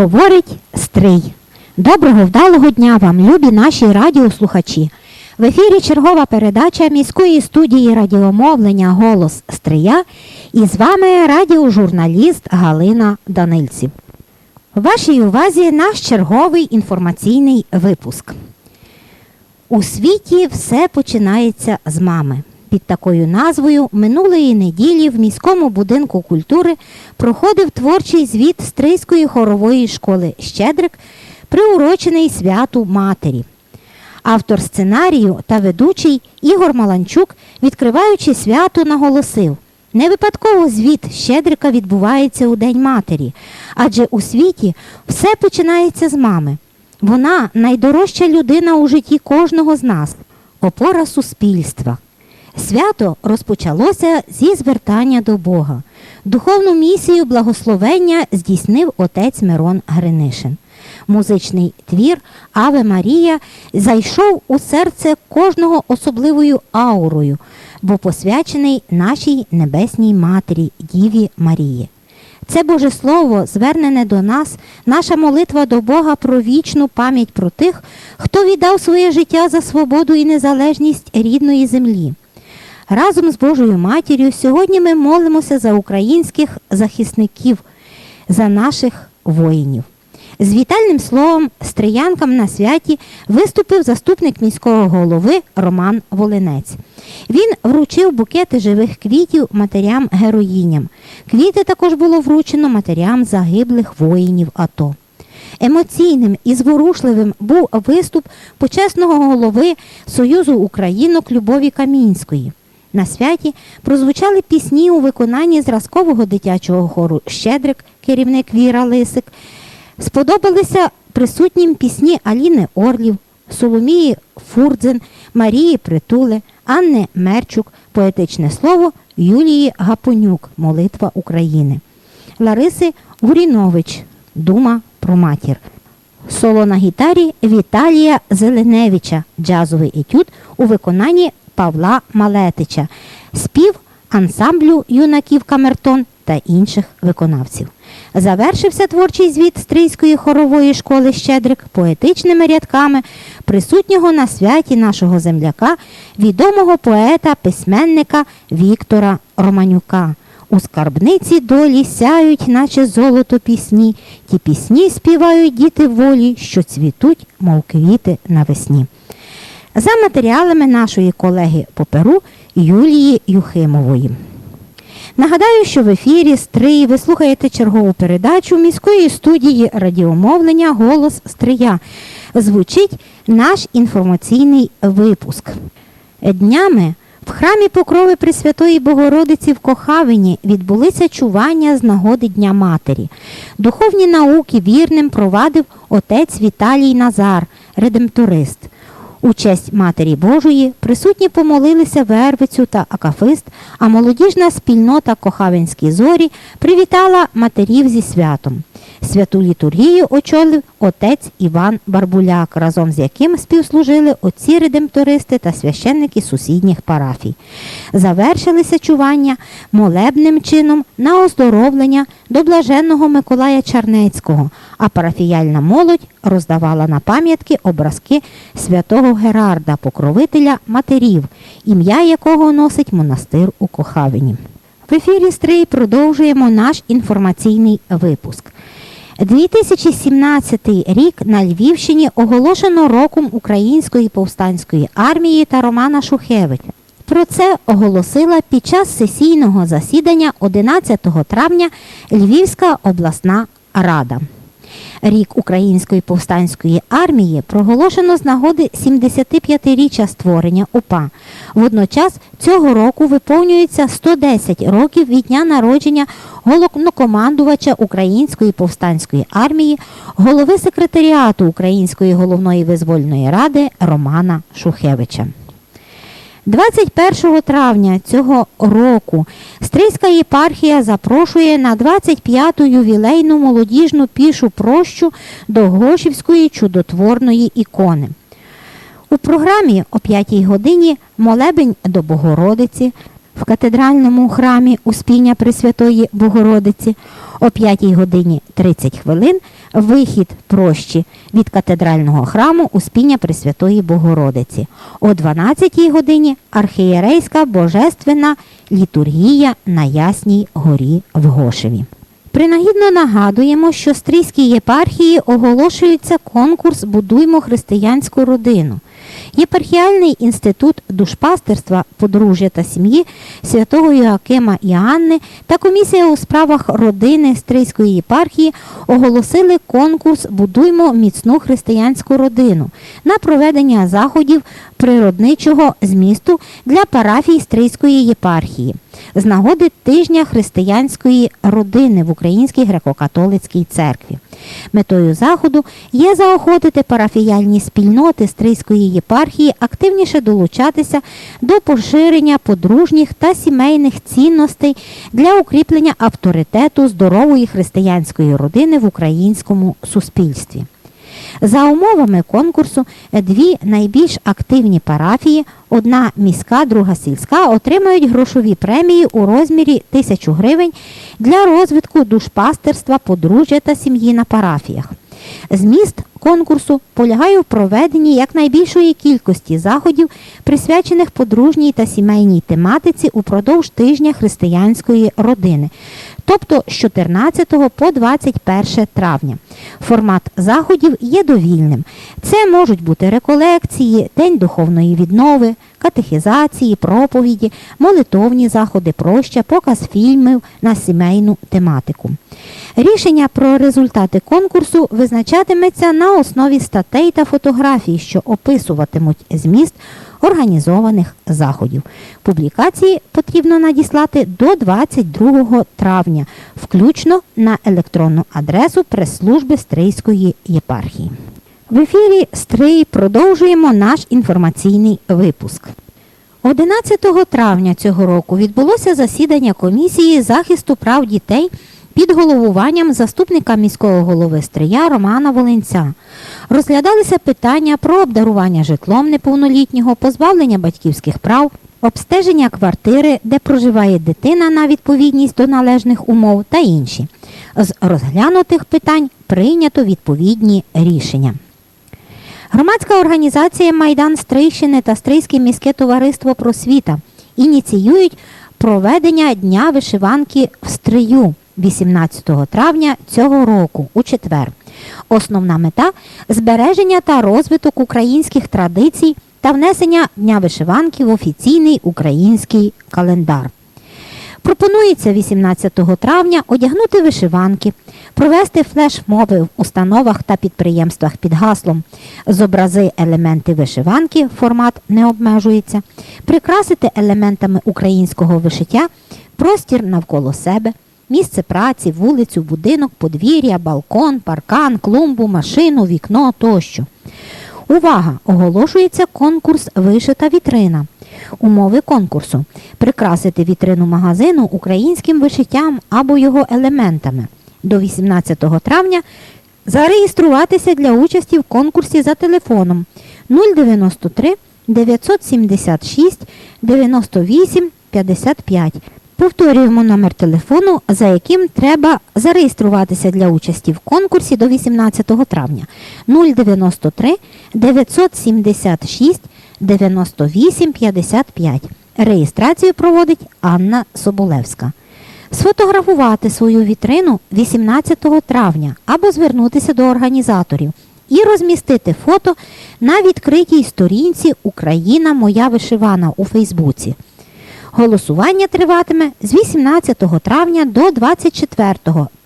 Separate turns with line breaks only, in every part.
Говорить Стрий. Доброго вдалого дня вам, любі наші радіослухачі. В ефірі чергова передача міської студії радіомовлення Голос Стрия і з вами радіожурналіст Галина Данильців. В вашій увазі наш черговий інформаційний випуск. У світі все починається з мами. Під такою назвою минулої неділі в міському будинку культури проходив творчий звіт Стрийської хорової школи Щедрик, приурочений святу матері. Автор сценарію та ведучий Ігор Маланчук, відкриваючи свято, наголосив. Не випадково звіт Щедрика відбувається у День матері, адже у світі все починається з мами. Вона найдорожча людина у житті кожного з нас, опора суспільства. Свято розпочалося зі звертання до Бога. Духовну місію благословення здійснив отець Мирон Гринишин. Музичний твір Аве Марія зайшов у серце кожного особливою аурою, бо посвячений нашій небесній матері Діві Марії. Це Боже Слово, звернене до нас, наша молитва до Бога про вічну пам'ять про тих, хто віддав своє життя за свободу і незалежність рідної землі. Разом з Божою матір'ю сьогодні ми молимося за українських захисників, за наших воїнів. З вітальним словом стріянкам на святі виступив заступник міського голови Роман Волинець. Він вручив букети живих квітів матерям-героїням. Квіти також було вручено матерям загиблих воїнів АТО. Емоційним і зворушливим був виступ почесного голови Союзу Українок Любові Камінської. На святі прозвучали пісні у виконанні зразкового дитячого хору Щедрик, керівник Віра Лисик. Сподобалися присутнім пісні Аліни Орлів, Соломії Фурдзен, Марії Притуле, Анни Мерчук, поетичне слово Юлії Гапонюк, Молитва України, Лариси Гурінович, Дума про матір. Соло на гітарі Віталія Зеленевича, джазовий етюд у виконанні Павла Малетича, спів ансамблю юнаків Камертон та інших виконавців. Завершився творчий звіт Стрийської хорової школи Щедрик поетичними рядками присутнього на святі нашого земляка, відомого поета, письменника Віктора Романюка. У скарбниці долі сяють, наче золото пісні. Ті пісні співають діти волі, що цвітуть, мов квіти навесні. За матеріалами нашої колеги по Перу Юлії Юхимової. Нагадаю, що в ефірі Стрий ви слухаєте чергову передачу міської студії радіомовлення Голос Стрия. Звучить наш інформаційний випуск. Днями в храмі Покрови Пресвятої Богородиці в Кохавині відбулися чування з нагоди Дня Матері. Духовні науки вірним провадив отець Віталій Назар, редемторист. У честь Матері Божої присутні помолилися Вервицю та Акафист, а молодіжна спільнота Кохавинські зорі привітала матерів зі святом. Святу літургію очолив отець Іван Барбуляк, разом з яким співслужили отці редемтористи та священники сусідніх парафій. Завершилися чування молебним чином на оздоровлення до блаженного Миколая Чарнецького, а парафіяльна молодь роздавала на пам'ятки образки святого Герарда, покровителя матерів, ім'я якого носить монастир у Кохавині. В ефірі Стрий продовжуємо наш інформаційний випуск. 2017 рік на Львівщині оголошено роком Української повстанської армії та Романа Шухевича. Про це оголосила під час сесійного засідання 11 травня Львівська обласна рада. Рік Української повстанської армії проголошено з нагоди 75-річчя створення УПА. Водночас цього року виповнюється 110 років від дня народження головнокомандувача Української повстанської армії, голови секретаріату Української головної визвольної ради Романа Шухевича. 21 травня цього року Стрийська єпархія запрошує на 25-ту ювілейну молодіжну пішу прощу до Гошівської чудотворної ікони. У програмі о 5 годині молебень до Богородиці, в катедральному храмі Успіння Пресвятої Богородиці, о 5 годині 30 хвилин вихід прощі від катедрального храму Успіння Пресвятої Богородиці. О 12 годині архієрейська божественна літургія на Ясній горі в Гошеві. Принагідно нагадуємо, що Стрийській єпархії оголошується конкурс Будуймо християнську родину. Єпархіальний інститут душпастерства, подружжя та сім'ї святого Йоакима і Анни та комісія у справах родини Стрийської єпархії оголосили конкурс Будуймо міцну християнську родину на проведення заходів природничого змісту для парафій Стрийської єпархії з нагоди тижня християнської родини в Українській греко-католицькій церкві. Метою заходу є заохотити парафіяльні спільноти Стрийської єпархії активніше долучатися до поширення подружніх та сімейних цінностей для укріплення авторитету здорової християнської родини в українському суспільстві. За умовами конкурсу дві найбільш активні парафії, одна міська, друга сільська, отримають грошові премії у розмірі тисячу гривень для розвитку душпастерства, подружжя та сім'ї на парафіях. Зміст конкурсу полягає в проведенні якнайбільшої кількості заходів, присвячених подружній та сімейній тематиці упродовж тижня християнської родини, тобто з 14 по 21 травня. Формат заходів є довільним. Це можуть бути реколекції, день духовної віднови, катехізації, проповіді, молитовні заходи проща, показ фільмів на сімейну тематику. Рішення про результати конкурсу визначатиметься на основі статей та фотографій, що описуватимуть зміст організованих заходів. Публікації потрібно надіслати до 22 травня, включно на електронну адресу прес-служби Стрийської єпархії. В ефірі Стрий продовжуємо наш інформаційний випуск. 11 травня цього року відбулося засідання комісії захисту прав дітей під головуванням заступника міського голови Стрия Романа Волинця. Розглядалися питання про обдарування житлом неповнолітнього, позбавлення батьківських прав, обстеження квартири, де проживає дитина на відповідність до належних умов та інші. З розглянутих питань прийнято відповідні рішення. Громадська організація Майдан Стрийщини та Стрийське міське товариство просвіта ініціюють проведення Дня вишиванки в Стрию 18 травня цього року у четвер. Основна мета збереження та розвиток українських традицій та внесення Дня вишиванки в офіційний український календар. Пропонується 18 травня одягнути вишиванки, провести флешмоби в установах та підприємствах під гаслом Зобрази елементи вишиванки, формат не обмежується, прикрасити елементами українського вишиття простір навколо себе, місце праці, вулицю, будинок, подвір'я, балкон, паркан, клумбу, машину, вікно тощо. Увага! Оголошується конкурс Вишита вітрина. Умови конкурсу прикрасити вітрину магазину українським вишиттям або його елементами. До 18 травня зареєструватися для участі в конкурсі за телефоном 093 976 98 55. Повторюємо номер телефону, за яким треба зареєструватися для участі в конкурсі до 18 травня 093 976 98 55. Реєстрацію проводить Анна Соболевська. Сфотографувати свою вітрину 18 травня або звернутися до організаторів і розмістити фото на відкритій сторінці Україна Моя вишивана у Фейсбуці. Голосування триватиме з 18 травня до 24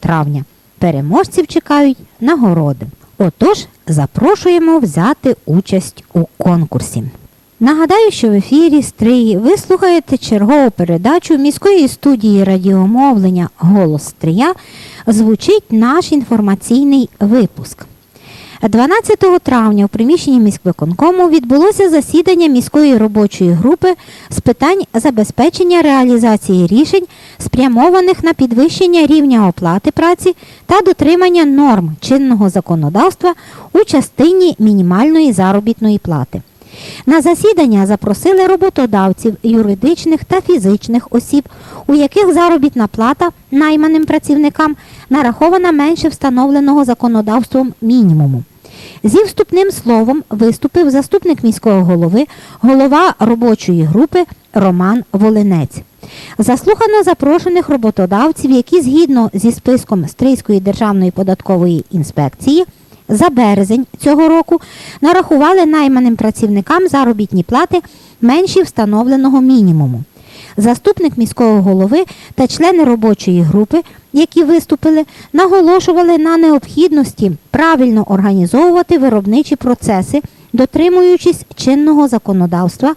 травня. Переможців чекають нагороди. Отож, запрошуємо взяти участь у конкурсі. Нагадаю, що в ефірі Стрії ви слухаєте чергову передачу міської студії радіомовлення Голос Стрия. Звучить наш інформаційний випуск. 12 травня у приміщенні міськвиконкому відбулося засідання міської робочої групи з питань забезпечення реалізації рішень, спрямованих на підвищення рівня оплати праці та дотримання норм чинного законодавства у частині мінімальної заробітної плати. На засідання запросили роботодавців, юридичних та фізичних осіб, у яких заробітна плата найманим працівникам нарахована менше встановленого законодавством мінімуму. Зі вступним словом виступив заступник міського голови, голова робочої групи Роман Волинець. Заслухано запрошених роботодавців, які згідно зі списком Стрийської державної податкової інспекції за березень цього року нарахували найманим працівникам заробітні плати менші встановленого мінімуму. Заступник міського голови та члени робочої групи, які виступили, наголошували на необхідності правильно організовувати виробничі процеси, дотримуючись чинного законодавства,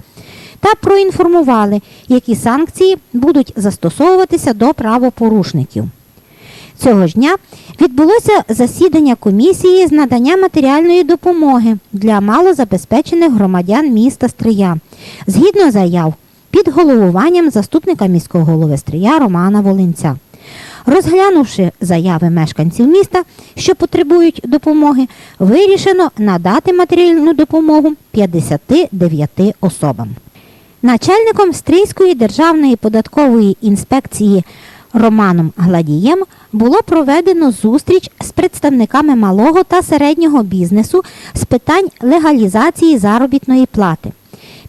та проінформували, які санкції будуть застосовуватися до правопорушників. Цього ж дня відбулося засідання комісії з надання матеріальної допомоги для малозабезпечених громадян міста Стрия, згідно заяв під головуванням заступника міського голови Стрия Романа Волинця. Розглянувши заяви мешканців міста, що потребують допомоги, вирішено надати матеріальну допомогу 59 особам. Начальником Стрийської державної податкової інспекції Романом Гладієм було проведено зустріч з представниками малого та середнього бізнесу з питань легалізації заробітної плати.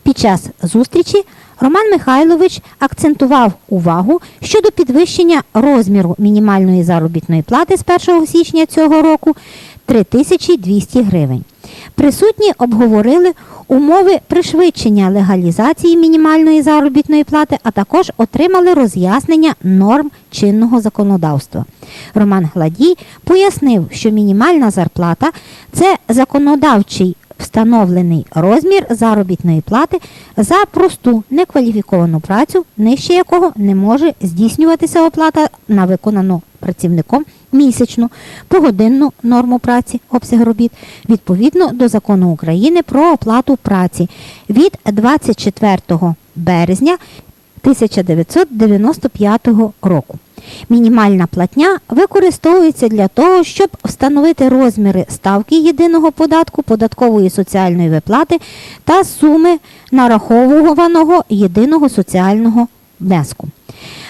Під час зустрічі Роман Михайлович акцентував увагу щодо підвищення розміру мінімальної заробітної плати з 1 січня цього року 3200 гривень. Присутні обговорили умови пришвидшення легалізації мінімальної заробітної плати, а також отримали роз'яснення норм чинного законодавства. Роман Гладій пояснив, що мінімальна зарплата це законодавчий встановлений розмір заробітної плати за просту некваліфіковану працю, нижче якого не може здійснюватися оплата на виконану працівником місячну погодинну норму праці, обсяг робіт відповідно до закону України про оплату праці від 24 березня 1995 року. Мінімальна платня використовується для того, щоб встановити розміри ставки єдиного податку, податкової соціальної виплати та суми нараховуваного єдиного соціального внеску.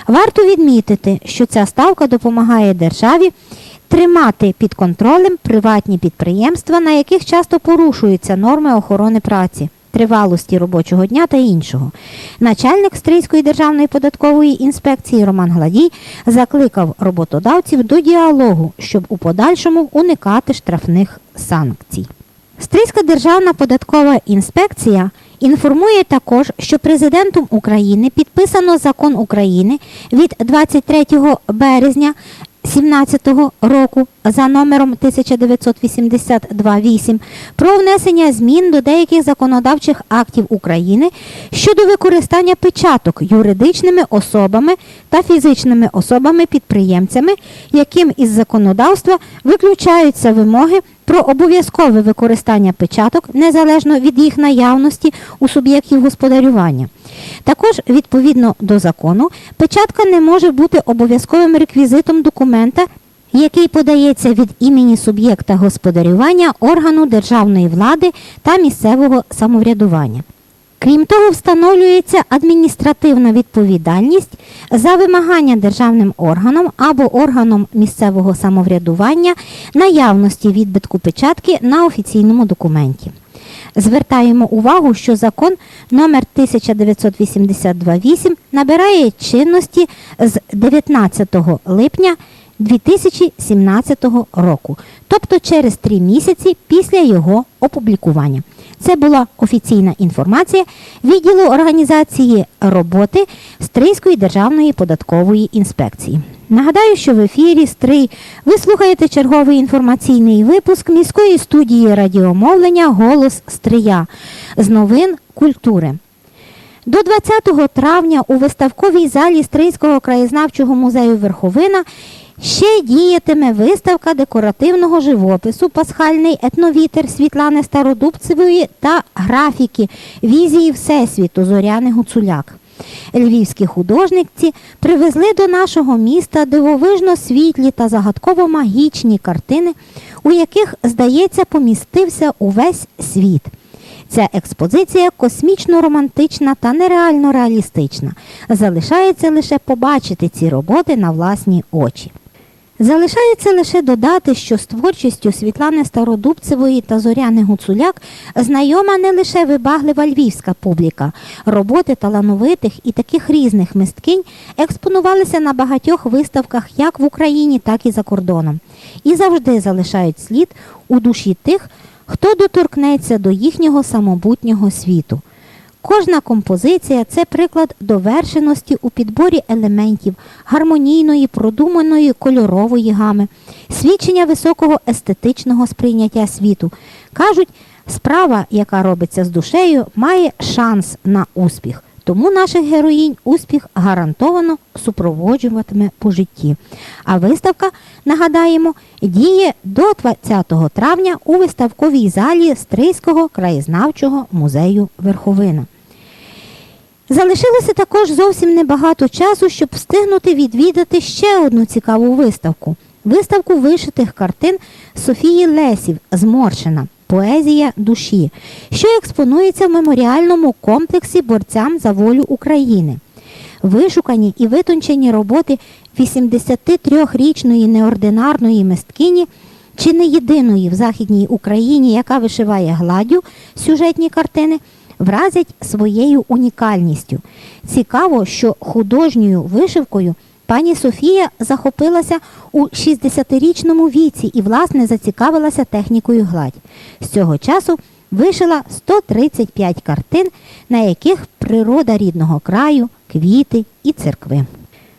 Варто відмітити, що ця ставка допомагає державі тримати під контролем приватні підприємства, на яких часто порушуються норми охорони праці, тривалості робочого дня та іншого. Начальник Стрийської державної податкової інспекції Роман Гладій закликав роботодавців до діалогу, щоб у подальшому уникати штрафних санкцій. Стрийська державна податкова інспекція інформує також, що президентом України підписано закон України від 23 березня 2017 року за номером 1982-8 про внесення змін до деяких законодавчих актів України щодо використання печаток юридичними особами та фізичними особами-підприємцями, яким із законодавства виключаються вимоги про обов'язкове використання печаток незалежно від їх наявності у суб'єктів господарювання. Також, відповідно до закону, печатка не може бути обов'язковим реквізитом документа, який подається від імені суб'єкта господарювання органу державної влади та місцевого самоврядування. Крім того, встановлюється адміністративна відповідальність за вимагання державним органом або органом місцевого самоврядування наявності відбитку печатки на офіційному документі. Звертаємо увагу, що закон номер 1982-8 набирає чинності з 19 липня 2017 року, тобто через три місяці після його опублікування. Це була офіційна інформація відділу організації роботи Стрийської державної податкової інспекції. Нагадаю, що в ефірі Стрий ви слухаєте черговий інформаційний випуск міської студії радіомовлення Голос Стрия з новин культури. До 20 травня у виставковій залі Стрийського краєзнавчого музею Верховина ще діятиме виставка декоративного живопису Пасхальний етновітер Світлани Стародубцевої та графіки Візії Всесвіту Зоряни Гуцуляк. Львівські художниці привезли до нашого міста дивовижно світлі та загадково магічні картини, у яких, здається, помістився увесь світ. Ця експозиція космічно романтична та нереально реалістична. Залишається лише побачити ці роботи на власні очі. Залишається лише додати, що з творчістю Світлани Стародубцевої та Зоряни Гуцуляк знайома не лише вибаглива львівська публіка. Роботи талановитих і таких різних мисткинь експонувалися на багатьох виставках як в Україні, так і за кордоном. І завжди залишають слід у душі тих, хто доторкнеться до їхнього самобутнього світу. Кожна композиція це приклад довершеності у підборі елементів, гармонійної, продуманої кольорової гами, свідчення високого естетичного сприйняття світу. Кажуть, справа, яка робиться з душею, має шанс на успіх. Тому наших героїнь успіх гарантовано супроводжуватиме по житті. А виставка, нагадаємо, діє до 20 травня у виставковій залі Стрийського краєзнавчого музею Верховина. Залишилося також зовсім небагато часу, щоб встигнути відвідати ще одну цікаву виставку. Виставку вишитих картин Софії Лесів Зморшена Поезія душі, що експонується в меморіальному комплексі борцям за волю України. Вишукані і витончені роботи 83-річної неординарної мисткині чи не єдиної в Західній Україні, яка вишиває гладдю сюжетні картини, вразять своєю унікальністю. Цікаво, що художньою вишивкою пані Софія захопилася у 60-річному віці і, власне, зацікавилася технікою гладь. З цього часу вишила 135 картин, на яких природа рідного краю, квіти і церкви.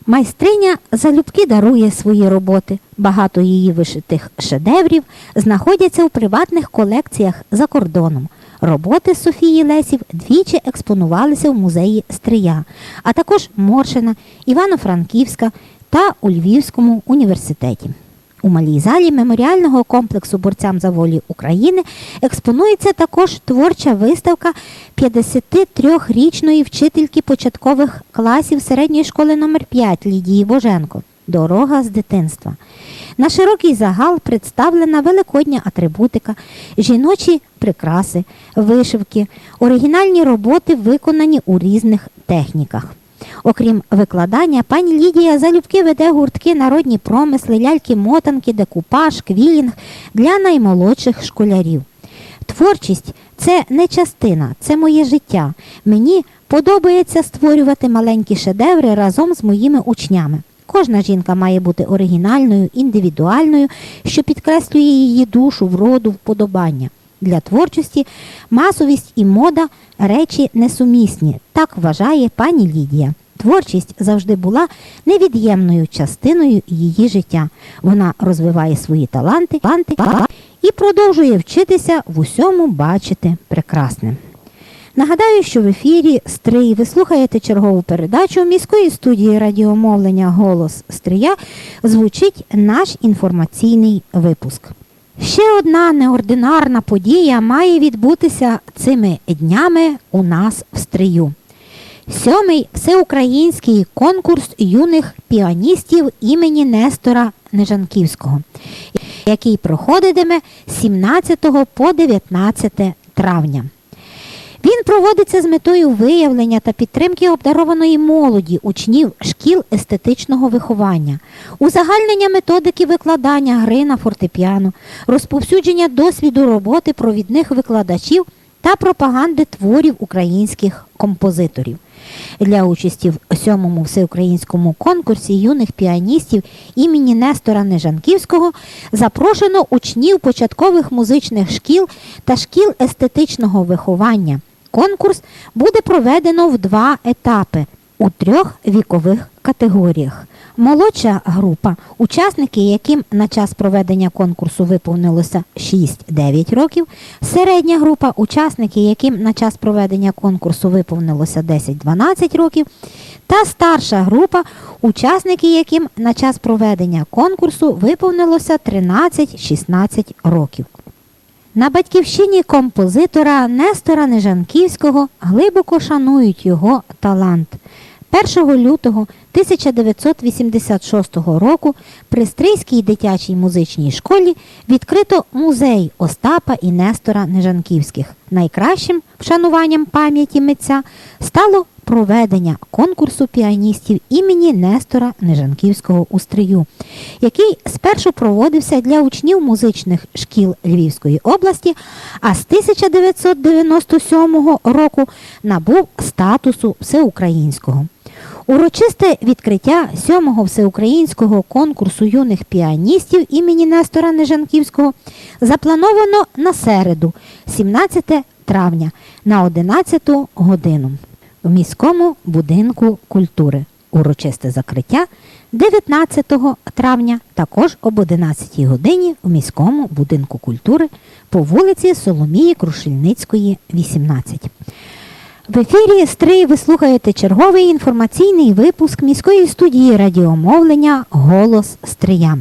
Майстриня залюбки дарує свої роботи. Багато її вишитих шедеврів знаходяться у приватних колекціях за кордоном. Роботи Софії Лесів двічі експонувалися в музеї Стрия, а також Моршина, Івано-Франківська та у Львівському університеті. У малій залі меморіального комплексу борцям за волі України експонується також творча виставка 53-річної вчительки початкових класів середньої школи номер 5 Лідії Боженко Дорога з дитинства. На широкий загал представлена великодня атрибутика, жіночі прикраси, вишивки, оригінальні роботи виконані у різних техніках. Окрім викладання, пані Лідія залюбки веде гуртки народні промисли, ляльки-мотанки, декупаж, квілінг для наймолодших школярів. Творчість це не частина, це моє життя. Мені подобається створювати маленькі шедеври разом з моїми учнями. Кожна жінка має бути оригінальною, індивідуальною, що підкреслює її душу, вроду, вподобання. Для творчості масовість і мода речі несумісні, так вважає пані Лідія. Творчість завжди була невід'ємною частиною її життя. Вона розвиває свої таланти, таланти і продовжує вчитися в усьому бачити прекрасне. Нагадаю, що в ефірі Стрий ви слухаєте чергову передачу міської студії радіомовлення Голос Стрия звучить наш інформаційний випуск. Ще одна неординарна подія має відбутися цими днями у нас в Стрию. Сьомий всеукраїнський конкурс юних піаністів імені Нестора Нежанківського, який проходитиме з 17 по 19 травня. Він проводиться з метою виявлення та підтримки обдарованої молоді, учнів шкіл естетичного виховання, узагальнення методики викладання гри на фортепіано, розповсюдження досвіду роботи провідних викладачів та пропаганди творів українських композиторів. Для участі в сьомому всеукраїнському конкурсі юних піаністів імені Нестора Нежанківського запрошено учнів початкових музичних шкіл та шкіл естетичного виховання. Конкурс буде проведено в два етапи у трьох вікових категоріях. Молодша група, учасники, яким на час проведення конкурсу виповнилося 6-9 років, середня група, учасники, яким на час проведення конкурсу виповнилося 10-12 років, та старша група, учасники, яким на час проведення конкурсу виповнилося 13-16 років. На батьківщині композитора Нестора Нежанківського глибоко шанують його талант. 1 лютого 1986 року при Стрийській дитячій музичній школі відкрито музей Остапа і Нестора Нежанківських. Найкращим вшануванням пам'яті митця стало проведення конкурсу піаністів імені Нестора Нежанківського у який спершу проводився для учнів музичних шкіл Львівської області, а з 1997 року набув статусу всеукраїнського. Урочисте відкриття сьомого всеукраїнського конкурсу юних піаністів імені Нестора Нежанківського заплановано на середу, 17 травня на 11 годину в міському будинку культури. Урочисте закриття 19 травня також об 11 годині в міському будинку культури по вулиці Соломії Крушельницької, 18. В ефірі Стрий ви слухаєте черговий інформаційний випуск міської студії радіомовлення Голос Стрия.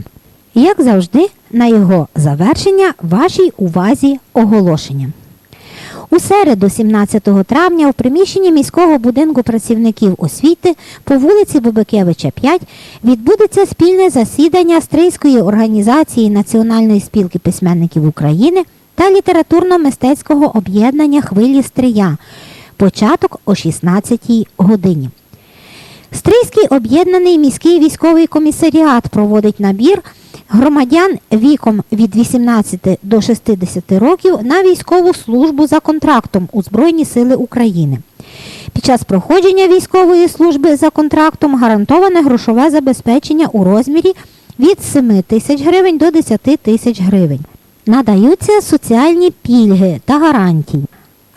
Як завжди, на його завершення вашій увазі оголошення. У середу, 17 травня, у приміщенні міського будинку працівників освіти по вулиці Бубикевича 5 відбудеться спільне засідання Стрийської організації Національної спілки письменників України та літературно-мистецького об'єднання Хвилі Стрия. Початок о 16 годині. Стрийський об'єднаний міський військовий комісаріат проводить набір громадян віком від 18 до 60 років на військову службу за контрактом у Збройні Сили України. Під час проходження військової служби за контрактом гарантоване грошове забезпечення у розмірі від 7 тисяч гривень до 10 тисяч гривень. Надаються соціальні пільги та гарантії.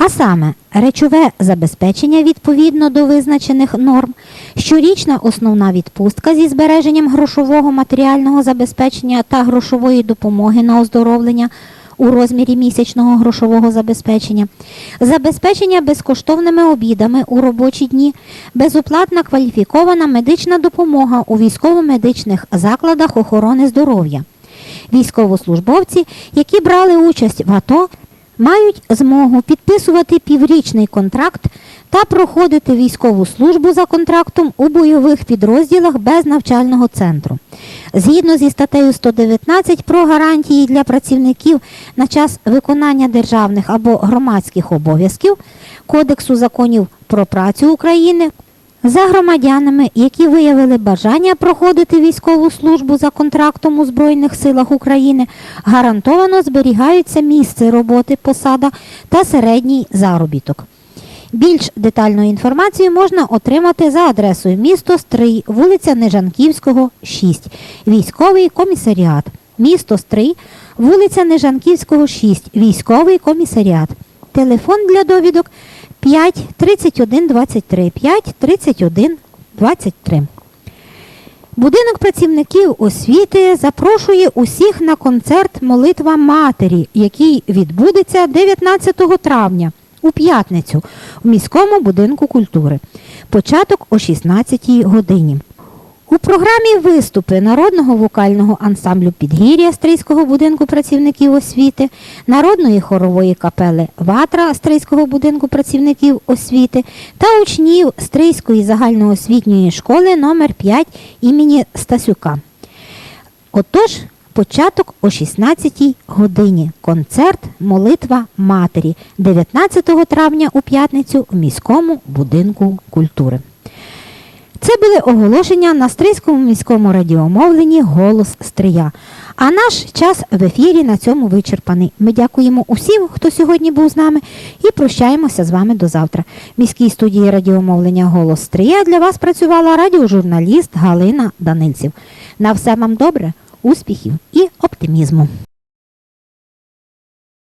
А саме речове забезпечення відповідно до визначених норм, щорічна основна відпустка зі збереженням грошового матеріального забезпечення та грошової допомоги на оздоровлення у розмірі місячного грошового забезпечення, забезпечення безкоштовними обідами у робочі дні, безоплатна кваліфікована медична допомога у військово-медичних закладах охорони здоров'я. Військовослужбовці, які брали участь в АТО, мають змогу підписувати піврічний контракт та проходити військову службу за контрактом у бойових підрозділах без навчального центру. Згідно зі статтею 119 про гарантії для працівників на час виконання державних або громадських обов'язків Кодексу законів про працю України. За громадянами, які виявили бажання проходити військову службу за контрактом у Збройних силах України, гарантовано зберігаються місце роботи, посада та середній заробіток. Більш детальну інформацію можна отримати за адресою місто Стрий, вулиця Нежанківського, 6, військовий комісаріат. Місто Стрий, вулиця Нежанківського, 6, військовий комісаріат. Телефон для довідок 5 31 23 5 31 23. Будинок працівників освіти запрошує усіх на концерт Молитва Матері, який відбудеться 19 травня у п'ятницю в міському будинку культури. Початок о 16 годині. У програмі виступи народного вокального ансамблю Підгір'я Стрийського будинку працівників освіти, народної хорової капели Ватра Стрийського будинку працівників освіти та учнів Стрийської загальноосвітньої школи номер 5 імені Стасюка. Отож, початок о 16 годині. Концерт Молитва Матері 19 травня у п'ятницю в міському будинку культури. Це були оголошення на Стрийському міському радіомовленні Голос Стрия. А наш час в ефірі на цьому вичерпаний. Ми дякуємо усім, хто сьогодні був з нами, і прощаємося з вами до завтра. В міській студії радіомовлення Голос Стрия для вас працювала радіожурналіст Галина Данильців. На все вам добре, успіхів і оптимізму.